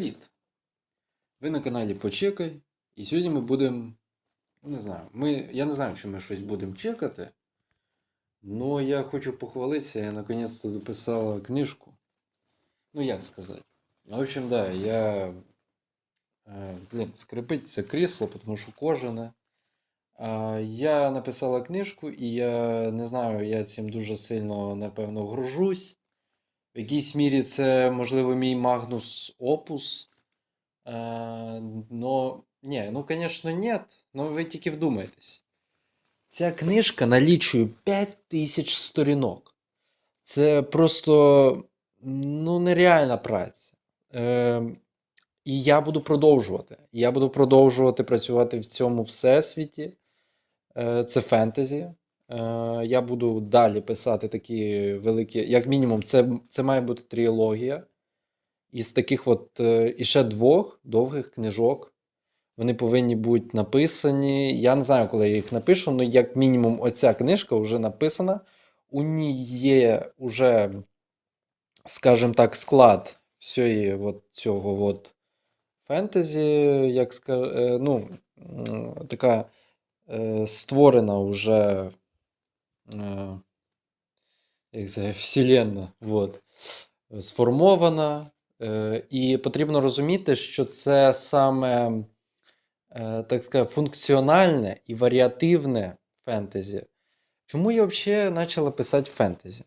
Привіт! Ви на каналі Почекай. І сьогодні ми будемо. Не знаю, ми, я не знаю, чи ми щось будемо чекати. але я хочу похвалитися, я наконець-то записала книжку. Ну, як сказати. В общем, да, я. е, Блін, скрипить це крісло, тому що кожане. Я написала книжку, і я не знаю, я цим дуже сильно, напевно, гружусь. В якійсь мірі це, можливо, мій Магнус Опус. Е, но, ні, ну, звісно, ні. Ну, ви тільки вдумайтесь. Ця книжка налічує 5000 сторінок. Це просто ну, нереальна праця. Е, і я буду продовжувати. Я буду продовжувати працювати в цьому всесвіті. Е, це фентезі. Е, я буду далі писати такі великі, як мінімум, це, це має бути трилогія. Із таких от е, іще двох довгих книжок. Вони повинні бути написані. Я не знаю, коли я їх напишу, але як мінімум, оця книжка вже написана. У ній є уже, скажімо так, склад всієї от цього от фентезі, як ска... е, ну, така створена вже як це, вселенна. Вот. Сформована. І потрібно розуміти, що це саме е, так сказати, функціональне і варіативне фентезі. Чому я взагалі почала писати фентезі?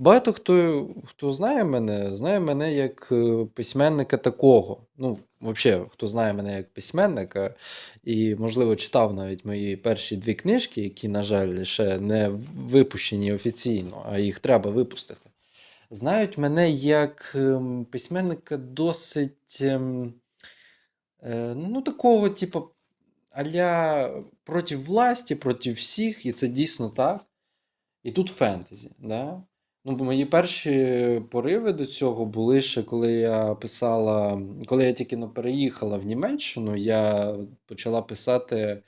Багато хто, хто знає мене, знає мене як е, письменника такого. Ну, взагалі, хто знає мене як письменника, і, можливо, читав навіть мої перші дві книжки, які, на жаль, ще не випущені офіційно, а їх треба випустити. Знають мене як ем, письменника досить, ем, е, ну, такого, типу, аля проти власті, проти всіх, і це дійсно так. І тут фентезі. Да? Ну, бо мої перші пориви до цього були ще, коли я писала, коли я тільки переїхала в Німеччину, я почала писати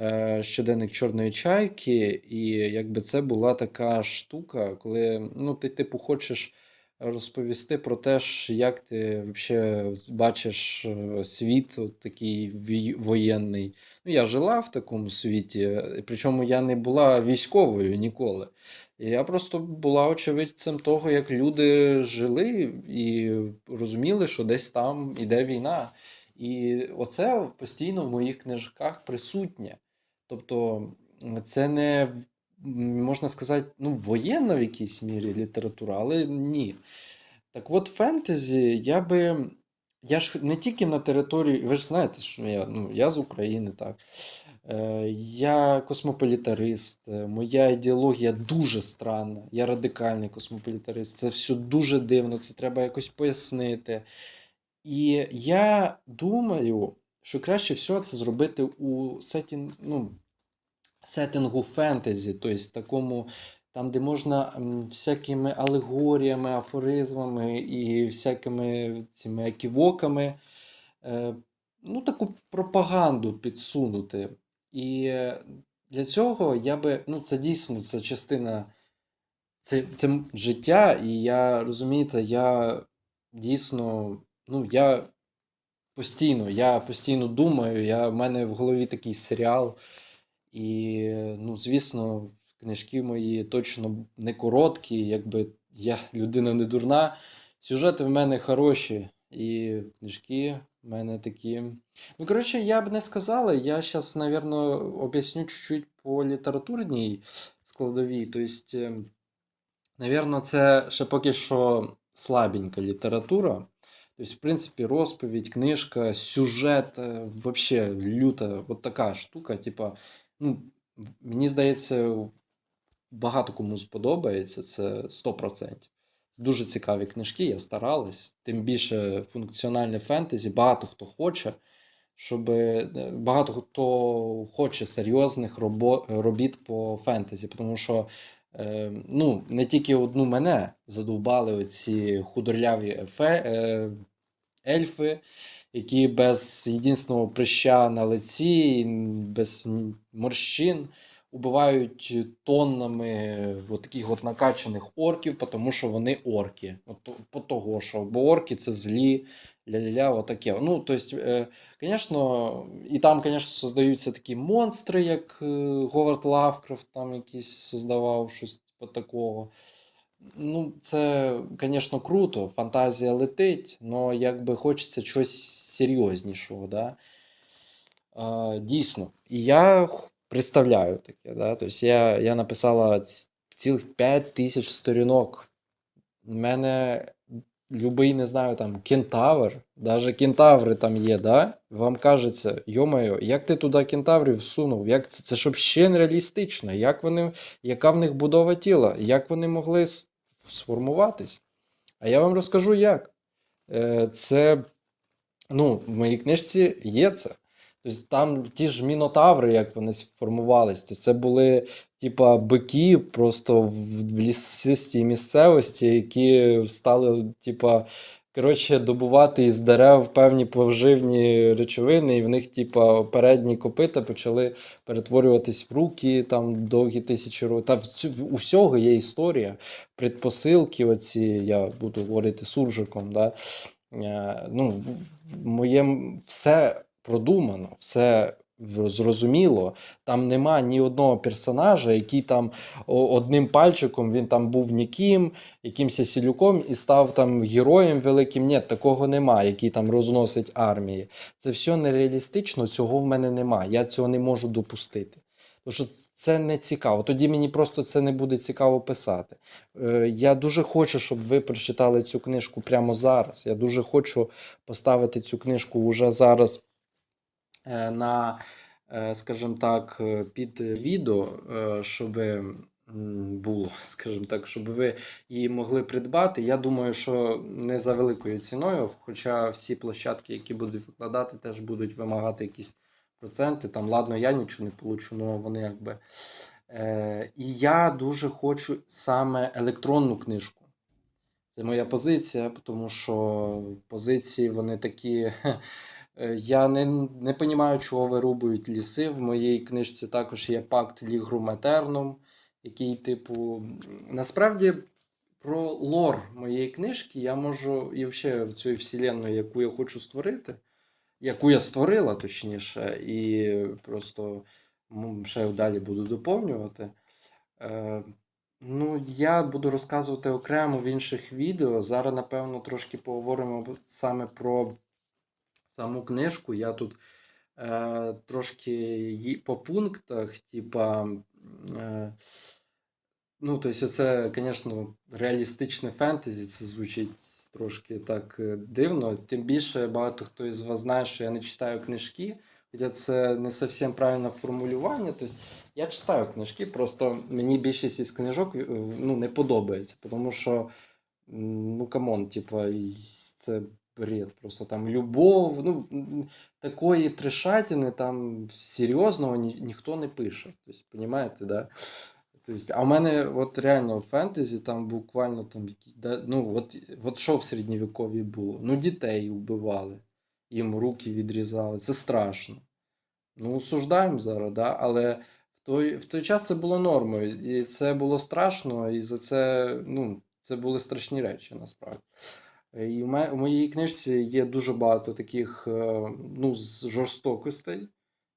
е, щоденник Чорної чайки, і якби це була така штука, коли ну, ти, типу, хочеш розповісти про те, як ти взагалі бачиш е, світ от такий воєнний. Ну, я жила в такому світі, е, причому я не була військовою ніколи. Я просто була очевидцем того, як люди жили і розуміли, що десь там іде війна. І оце постійно в моїх книжках присутнє. Тобто, це не можна сказати, ну, воєнна в якійсь мірі література, але ні. Так от, фентезі, я би. Я ж не тільки на території, ви ж знаєте, що я, ну, я з України, так. Е, Я космополітарист, е, моя ідеологія дуже странна. Я радикальний космополітарист. Це все дуже дивно, це треба якось пояснити. І я думаю, що краще всього це зробити у сетін, ну, сеттингу фентезі, тобто такому, там, де можна всякими алегоріями, афоризмами і всякими цими еківоками е, ну, таку пропаганду підсунути. І е, для цього я би, ну, це дійсно це частина, це, це життя, і я розумієте, я дійсно, ну, я постійно, я постійно думаю, я, в мене в голові такий серіал. І, е, ну, звісно, книжки мої точно не короткі, якби я людина не дурна. Сюжети в мене хороші, і книжки в мене такі. Ну, коротше, я б не сказала. Я зараз, напевно, об'ясню чуть-чуть по літературній складовій. Тобто, Навірно, це ще поки що слабенька література. Тобто, в принципі, розповідь, книжка, сюжет, взагалі люта, от така штука. Типа, ну, мені здається, багато кому сподобається, це 100%. Дуже цікаві книжки, я старалась. Тим більше функціональне фентезі, багато хто хоче, щоб е, багато хто хоче серйозних робо- робіт по фентезі, тому що е, ну, не тільки одну мене задовбали оці худорляві ефе, е, ельфи, які без єдиного прища на лиці, без морщин. убивають тоннами от таких от накачаних орків, тому що вони орки. От, по того, що бо орки це злі, ля-ля-ля, отаке. Ну, тобто, е, звісно, і там, звісно, создаються такі монстри, як е, Говард Лавкрафт там якийсь создавав щось типу такого. Ну, це, звісно, круто, фантазія летить, але якби хочеться чогось серйознішого, да? А, дійсно. І я представляю таке, да? Тобто я, я написала цілих 5 тисяч сторінок. У мене любий, не знаю, там, кентавр, навіть кентаври там є, да? Вам кажеться, йомайо, як ти туди кентаврів всунув? Як це, це ж взагалі нереалістично. Як вони, яка в них будова тіла? Як вони могли сформуватись? А я вам розкажу як. Е, Це, ну, в моїй книжці є це. Тобто там ті ж мінотаври, як вони сформувались, то це були типа бики просто в в лісистій місцевості, які стали, типа, коротше, добувати із дерев певні поживні речовини, і в них, типа, передні копита почали перетворюватись в руки там довгі тисячі років. Та цю- усього є історія, предпосилки, оці, я буду говорити суржиком, да? Е, ну, в моєму все продумано, все зрозуміло. Там нема ні одного персонажа, який там одним пальчиком він там був ніким, якимось сілюком і став там героєм великим. Ні, такого нема, який там розносить армії. Це все нереалістично, цього в мене нема. Я цього не можу допустити. Тому що це не цікаво. Тоді мені просто це не буде цікаво писати. Е, Я дуже хочу, щоб ви прочитали цю книжку прямо зараз. Я дуже хочу поставити цю книжку уже зараз на, е, скажімо так, е, під відео, е, щоб було, скажімо так, щоб ви її могли придбати. Я думаю, що не за великою ціною, хоча всі площадки, які будуть викладати, теж будуть вимагати якісь проценти. Там, ладно, я нічого не получу, але вони якби. Е, і я дуже хочу саме електронну книжку. Це моя позиція, тому що позиції вони такі. Е, Я не, не розумію, чого вирубують ліси. В моїй книжці також є пакт Лігрум Етернум, який, типу, насправді про лор моєї книжки я можу і взагалі в цю вселенну, яку я хочу створити, яку я створила, точніше, і просто ще далі буду доповнювати. Е, Ну, я буду розказувати окремо в інших відео. Зараз, напевно, трошки поговоримо саме про саму книжку. Я тут е, трошки по пунктах, типа. Е, ну, тобто, це, звісно, реалістичне фентезі, це звучить трошки так е, дивно. Тим більше багато хто із вас знає, що я не читаю книжки, хоча це не зовсім правильне формулювання. Тобто, я читаю книжки, просто мені більшість із книжок е, ну, не подобається, тому що, ну, камон, типа, це бред. Просто там любов, ну, такої трешатини там серйозного ні, ніхто не пише. Тобто, розумієте, да? Тобто, а в мене от реально фентезі там буквально там да, ну, от, от що в середньовіков'ї було? Ну, дітей вбивали, їм руки відрізали. Це страшно. Ну, осуждаємо зараз, да? але той, в той час це було нормою. І це було страшно, і за це, ну, це були страшні речі насправді. Е, І в моїй книжці є дуже багато таких е, ну, жорстокостей,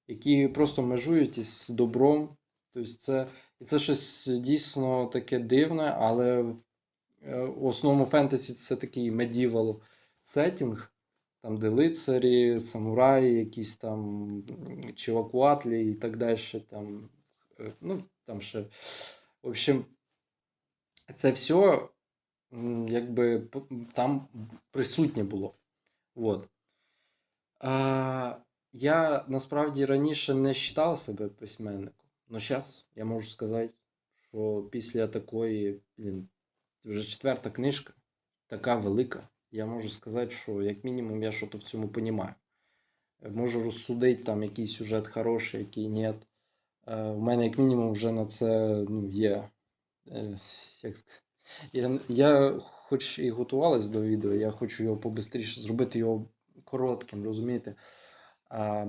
які просто межують із добром. Тобто це, і це щось дійсно таке дивне, але е, в основному фентезі це такий medieval сеттінг, там, де лицарі, самураї, якісь там м, чивакуатлі і так далі. Там, ну, там ще. В общем, це все якби там присутнє було. От. А, я насправді раніше не вважав себе письменником. але зараз я можу сказати, що після такої, блін, вже четверта книжка, така велика, я можу сказати, що як мінімум я щось в цьому розумію. Можу розсудити там який сюжет хороший, який ні. Е, У мене як мінімум вже на це ну, є. е, Як я, я хоч і готувалась до відео, я хочу його побистріше зробити його коротким, розумієте? А,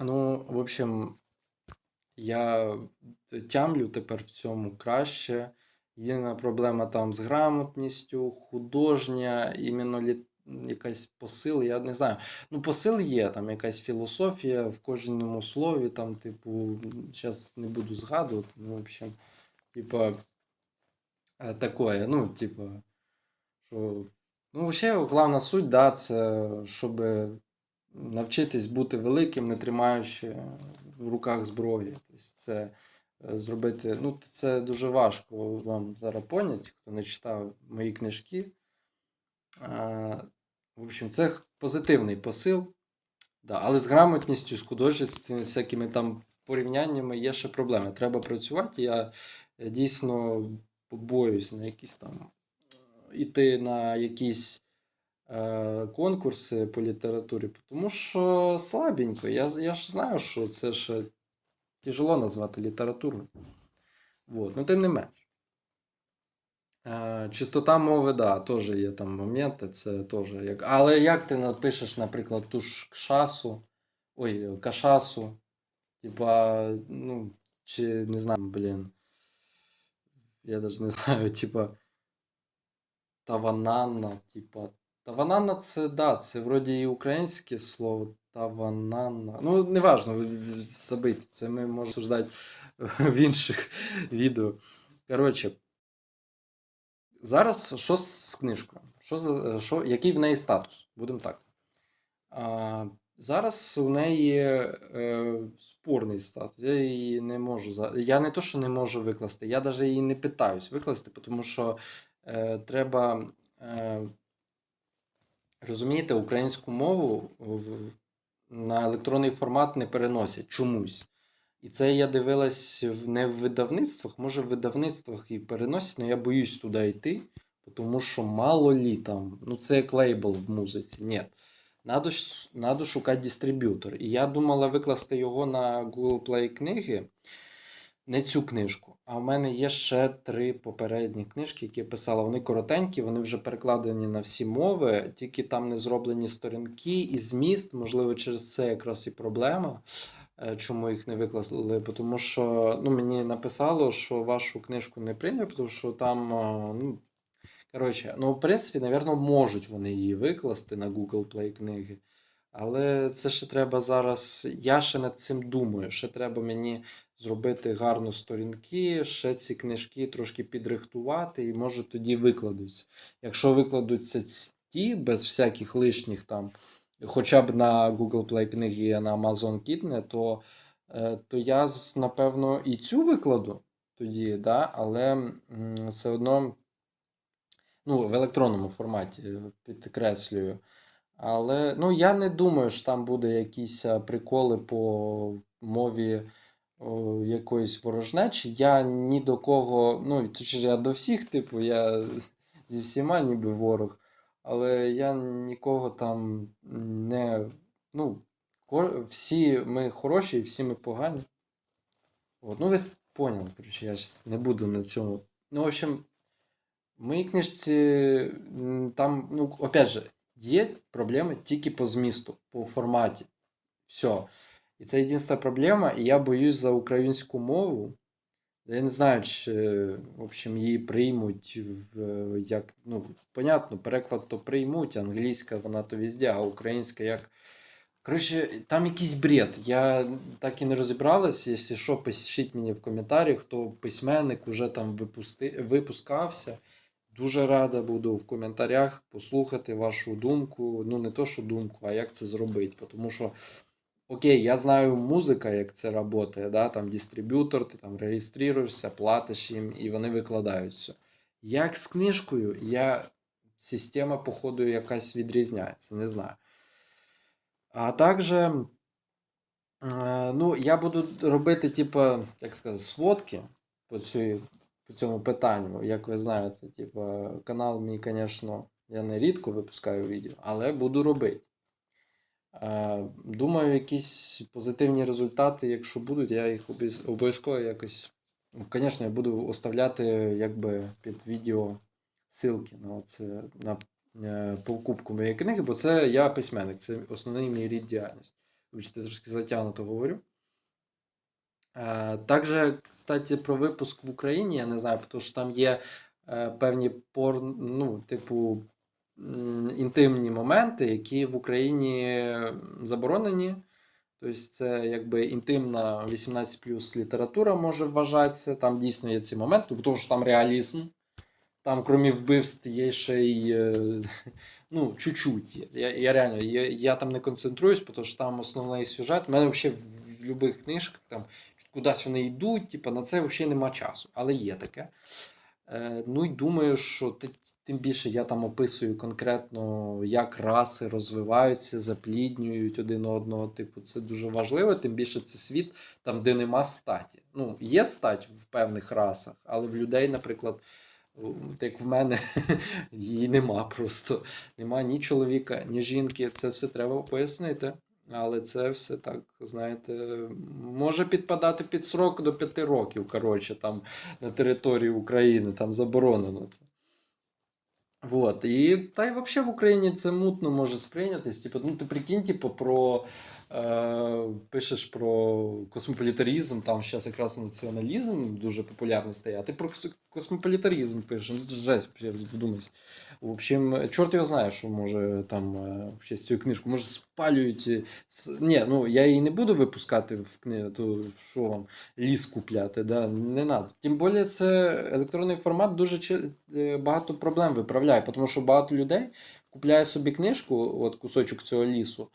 ну, в общем, Я тямлю тепер в цьому краще. Єдина проблема там з грамотністю, художня, іменно лі... якась посил, я не знаю. Ну, посил є, там якась філософія в кожному слові, там, типу, зараз не буду згадувати, ну, в общем, типа, такое, ну, типа, що. Ну, взагалі, головна суть, да, це щоб навчитись бути великим, не тримаючи в руках зброї. Тобто це е, зробити. Ну, це дуже важко вам зараз поняти, хто не читав мої книжки. А, в общем, це позитивний посил. Да, але з грамотністю, з художеством, з всякими там порівняннями є ще проблеми. Треба працювати. Я е, дійсно побоююсь на якісь там е, іти на якісь е, конкурси по літературі, тому що слабенько. Я, я ж знаю, що це ще тяжело назвати літературою. Вот. Ну, тим не менш. Е, чистота мови, да, теж є там моменти, це теж як. Але як ти напишеш, наприклад, ту ж кшасу, ой, кашасу, типа, ну, чи не знаю, блін. Я навіть не знаю, типа. Тавананна, типа. Тавананна це, да, це вроді і українське слово. Тавананна. Ну, неважно, ви це ми можемо обсуждати в інших відео. Коротше, зараз що з книжкою? Що, що, який в неї статус? Будемо так. Зараз у неї е, спорний статус. Я її не можу. Я не то, що не можу викласти, я навіть її не питаюсь викласти, тому що е, треба е, розумієте, українську мову в- на електронний формат не переносять чомусь. І це я дивилась не в видавництвах, може в видавництвах і переносять, але я боюсь туди йти, тому що мало лі там. Ну, це як лейбл в музиці. Ні. Надо, надо шукати дистриб'ютор. І я думала викласти його на Google Play книги. Не цю книжку. А в мене є ще три попередні книжки, які я писала. Вони коротенькі, вони вже перекладені на всі мови, тільки там не зроблені сторінки і зміст. Можливо, через це якраз і проблема, е, чому їх не виклали. Тому що ну, мені написало, що вашу книжку не прийняли, тому що там. е, Ну, коротше, ну, в принципі, напевно, можуть вони її викласти на Google Play книги. Але це ще треба зараз. Я ще над цим думаю. Ще треба мені зробити гарно сторінки, ще ці книжки трошки підрихтувати, і може тоді викладуться. Якщо викладуться ті без всяких лишніх там, хоча б на Google Play книги, на Amazon Kindle, то, е, то я напевно і цю викладу тоді, да? але все одно ну, в електронному форматі е, підкреслюю. Але ну, я не думаю, що там буде якісь приколи по мові о, якоїсь ворожнечі. Я ні до кого, ну, точніше, я до всіх, типу, я зі всіма ніби ворог, але я нікого там не. Ну, всі ми хороші і всі ми погані. От, ну, ви поняли, коротше, я щас не буду на цьому. Ну, в общем, в моїй книжці там, ну, опять же, є проблеми тільки по змісту, по форматі. Все. І це єдина проблема, і я боюсь за українську мову. Я не знаю, чи в общем, її приймуть в як. Ну, понятно, переклад то приймуть, англійська вона то везде, а українська як. Коротше, там якийсь бред. Я так і не розібралась. Якщо що, пишіть мені в коментарях, хто письменник уже там випусти... випускався. Дуже рада буду в коментарях послухати вашу думку. Ну, не то, що думку, а як це зробити. Тому що, окей, я знаю музика, як це працює, да? там дистриб'ютор, ти там реєструєшся, платиш їм, і вони викладають все. Як з книжкою, я... система, походу, якась відрізняється, не знаю. А також, е, ну, я буду робити, типу, як сказати, сводки по, цій, по цьому питанню. Як ви знаєте, типу, канал мій, звісно, я не рідко випускаю відео, але буду робити. Е, Думаю, якісь позитивні результати, якщо будуть, я їх обов'язково якось. Звісно, я буду оставляти якби під відео ссылки на, оце, на е, покупку моєї книги, бо це я письменник, це основний мій рід діяльності. Вибачте, трошки затягнуто говорю. Е, Также, кстати, про випуск в Україні, я не знаю, тому що там є е, певні пор, ну, типу, інтимні моменти, які в Україні заборонені. Тобто це якби інтимна 18 плюс література може вважатися. Там дійсно є ці моменти, тому що там реалізм. Там, крім вбивств, є ще й е, ну, чуть-чуть. Я, я реально я, я там не концентруюсь, тому що там основний сюжет. У мене взагалі в будь-яких книжках там кудись вони йдуть, типу, на це взагалі нема часу. Але є таке. Е, ну і думаю, що ти, тим більше я там описую конкретно, як раси розвиваються, запліднюють один одного. Типу, це дуже важливо, тим більше це світ, там, де нема статі. Ну, є стать в певних расах, але в людей, наприклад, як в мене, її нема просто. Нема ні чоловіка, ні жінки. Це все треба пояснити. Але це все так, знаєте, може підпадати під срок до 5 років, коротше, там на території України, там заборонено це. Вот. І та й взагалі в Україні це мутно може сприйнятись. Типу, ну ти прикинь, типу, про пишеш про космополітаризм, там зараз якраз націоналізм дуже популярний стає, а ти про кос- космополітаризм пишеш. Ну, Жесть, вдумайся. В общем, чорт його знає, що може там е, з цю книжку. Може спалюють. е, Ні, ну я її не буду випускати в книгу, то що вам ліс купляти, да? не надо. Тим більше це електронний формат дуже е, багато проблем виправляє, тому що багато людей купляє собі книжку, от кусочок цього лісу.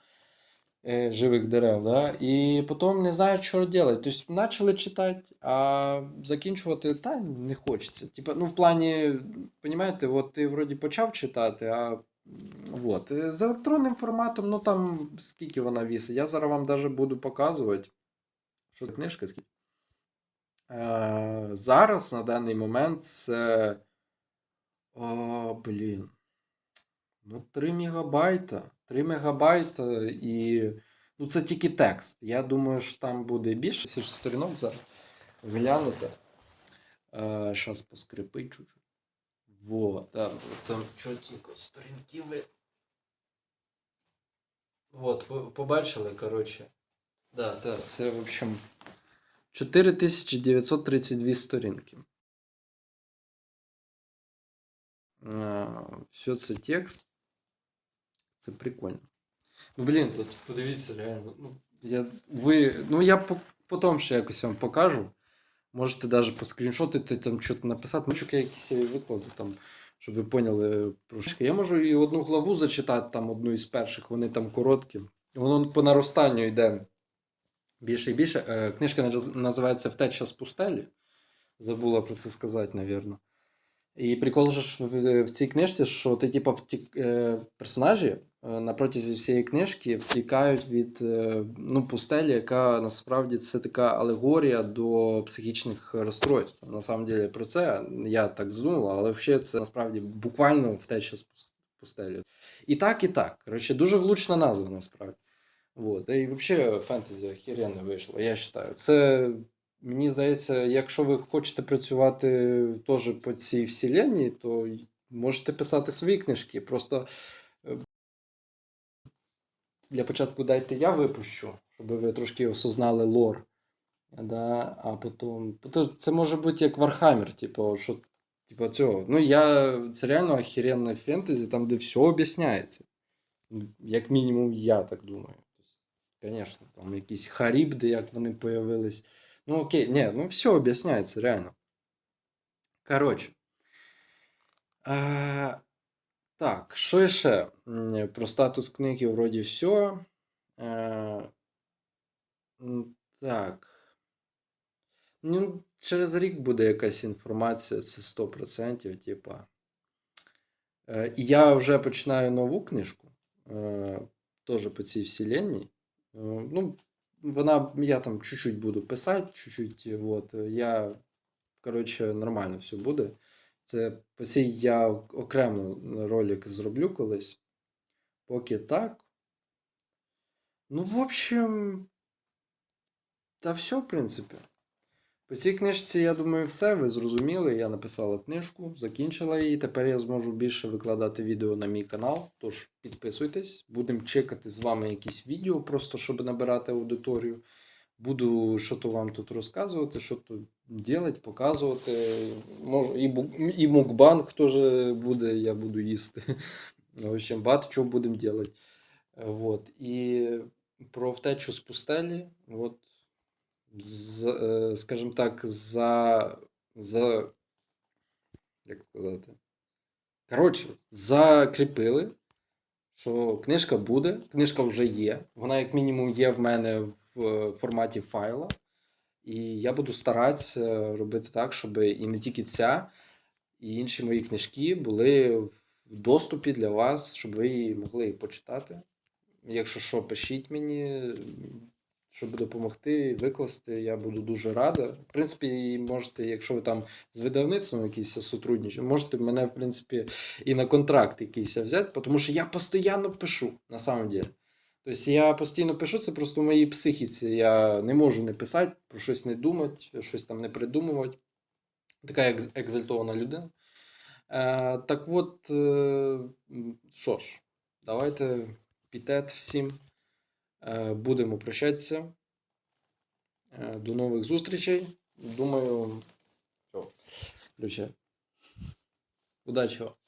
Е, Живих дерев, да? і потім не знають, що робити. Тобто почали читати, а закінчувати та не хочеться. Типа, ну, в плані, розумієте, от ти вроді почав читати, а от. е, з електронним форматом, ну там скільки вона вісить. Я зараз вам навіть буду показувати, що за книжка скільки. Е, зараз на даний момент це. О, блін. Ну, 3 мегабайта. 3 мегабайта і. Ну, це тільки текст. Я думаю, що там буде більше. Всі сторінок зараз глянути. Зараз поскрипить чуть-чуть. Вот, да, вот там чотенько сторінки ви. По- побачили, коротше. Да, да, це, в общем, 4932 сторінки. Все це текст. Це прикольно. Ну, блін, тут подивіться, реально. Ну, я, ви, ну, я по- потім ще якось вам покажу. Можете навіть поскріншотити, там щось написати. Ну, я якісь викладу там, щоб ви поняли про що. Я можу і одну главу зачитати, там одну із перших, вони там короткі. Воно по наростанню йде більше і більше. Е, Книжка називається Втеча з пустелі. Забула про це сказати, навірно. І прикол же в, в цій книжці, що ти, типу, втік, е, персонажі на протязі всієї книжки втікають від е, ну, пустелі, яка насправді це така алегорія до психічних розстройств. На самом деле про це я так здумала, але взагалі це насправді буквально втеча з пус- пустелі. І так, і так. Коротше, дуже влучна назва насправді. Вот. І взагалі фентезі охеренно вийшло, я вважаю. Це Мені здається, якщо ви хочете працювати теж по цій вселенні, то можете писати свої книжки. Просто е, для початку дайте я випущу, щоб ви трошки осознали лор. Да? А потім. Це може бути як Вархаммер, типу, що, типу цього. Ну, я це реально охеренне фентезі, там, де все об'ясняється. Як мінімум, я так думаю. Звісно, там якісь харібди, як вони появились. Ну, окей, ні, ну все об'ясняється, реально. Коротше. Так, що ще? Про статус книги вроді все. М, так. Ну, через рік буде якась інформація, це 100%, типа. Е, я вже починаю нову книжку, е, теж по цій вселенній. Е, Ну, вона, я там чуть-чуть буду писати, чуть-чуть, от, я, коротше, нормально все буде. Це по цій я окремо ролик зроблю колись. Поки так. Ну, в общем, та все, в принципі. По цій книжці, я думаю, все. Ви зрозуміли. Я написала книжку, закінчила її. Тепер я зможу більше викладати відео на мій канал. Тож підписуйтесь, будемо чекати з вами якісь відео, просто щоб набирати аудиторію. Буду що-то вам тут розказувати, що тут робити, показувати. Може, і, бу- і мукбанг теж буде, я буду їсти. В общем, багато чого будемо робити. Вот. І про втечу з пустелі, от, е, скажімо так, за, за. Як сказати? Коротше, закріпили, що книжка буде, книжка вже є. Вона, як мінімум, є в мене в е, форматі файла. І я буду старатися робити так, щоб і не тільки ця, і інші мої книжки були в доступі для вас, щоб ви її могли почитати. Якщо що, пишіть мені, щоб допомогти викласти, я буду дуже рада. В принципі, можете, якщо ви там з видавництвом якийсь сотрудничаєте, можете мене, в принципі, і на контракт якийсь взяти, тому що я постійно пишу, на самом деле. Тобто я постійно пишу, це просто в моїй психіці. Я не можу не писати, про щось не думати, щось там не придумувати. Така як екзальтована людина. Е, так от, е, що ж, давайте пітет всім. Е, будемо прощатися. Е, до нових зустрічей. Думаю, все. Удачі вам.